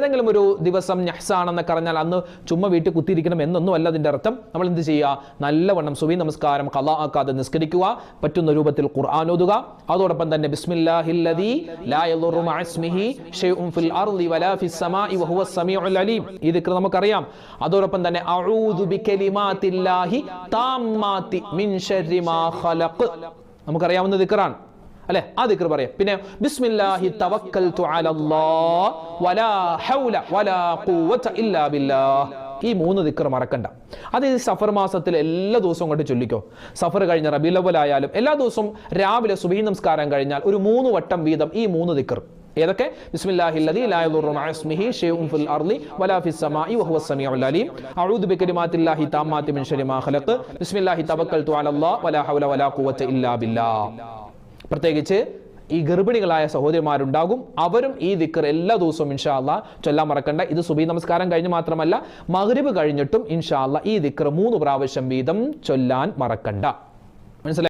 ഏതെങ്കിലും ഒരു ദിവസം ഞഹ്സാണെന്നൊക്കെ പറഞ്ഞാൽ അന്ന് ചുമ്മാ വീട്ടിൽ കുത്തിയിരിക്കണം എന്നൊന്നും അല്ല അതിന്റെ അർത്ഥം. നമ്മൾ എന്ത് ചെയ്യുക? നല്ലവണ്ണം സുബി നമസ്കാരം കലാ ആക്കാതെ നിസ്കരിക്കുക പറ്റുന്ന രൂപത്തിൽ ഖുർആൻ ഓതുക. അതോടൊപ്പം തന്നെ ഇത് നമുക്കറിയാം. അതോടൊപ്പം തന്നെ നമുക്കറിയാവുന്ന ദിക്റാണ്. അല്ലെ? ആ ദിക്ർ പറയാം. പിന്നെ ബിസ്മില്ലാഹി തവക്കൽതു അലല്ലാഹ് വലാ ഹൗല വലാ ഖുവത ഇല്ലാ ബില്ലാഹ്. ഈ മൂന്ന് ദിക്കർ മറക്കണ്ട. അത് ഈ സഫർ മാസത്തിൽ എല്ലാ ദിവസവും കൊണ്ട് ചൊല്ലിക്കോ. സഫർ കഴിഞ്ഞ റബിലവലായാലും ആയാലും എല്ലാ ദിവസവും രാവിലെ സുബഹി നമസ്കാരം കഴിഞ്ഞാൽ ഒരു മൂന്ന് വട്ടം വീതം ഈ മൂന്ന് ദിക്കർ ഏതൊക്കെ? ബിസ്മില്ലാഹില്ലദീ ലാ യദുറു മഅ ഇസ്മിഹി ഷൈഉൻ ഫിൽ അർളി വലാ ഫിസ് സമാഇ വഹുവ സമീഉൽ അലീം. അഊദു ബികലിമാത്തില്ലാഹി താമ്മാതി മിൻ ശരി മാ ഖലഖ്. ബിസ്മില്ലാഹി തവക്കൽതു അലല്ലാഹ് വലാ ഹൗല വലാ ഖുവത ഇല്ലാ ബില്ലാഹ്. പ്രത്യേകിച്ച് ഈ ഗർഭിണികളായ സഹോദരിമാരുണ്ടാകും. അവരും ഈ ദിക്കർ എല്ലാ ദിവസവും ഇൻഷാ അള്ളാ ചൊല്ലാൻ മറക്കണ്ട. ഇത് സുബി നമസ്കാരം കഴിഞ്ഞ് മാത്രമല്ല മഗ്രിബ് കഴിഞ്ഞിട്ടും ഇൻഷാ അള്ളാ ഈ ദിക്കർ മൂന്ന് പ്രാവശ്യം വീതം ചൊല്ലാൻ മറക്കണ്ട. മനസ്സിലായി?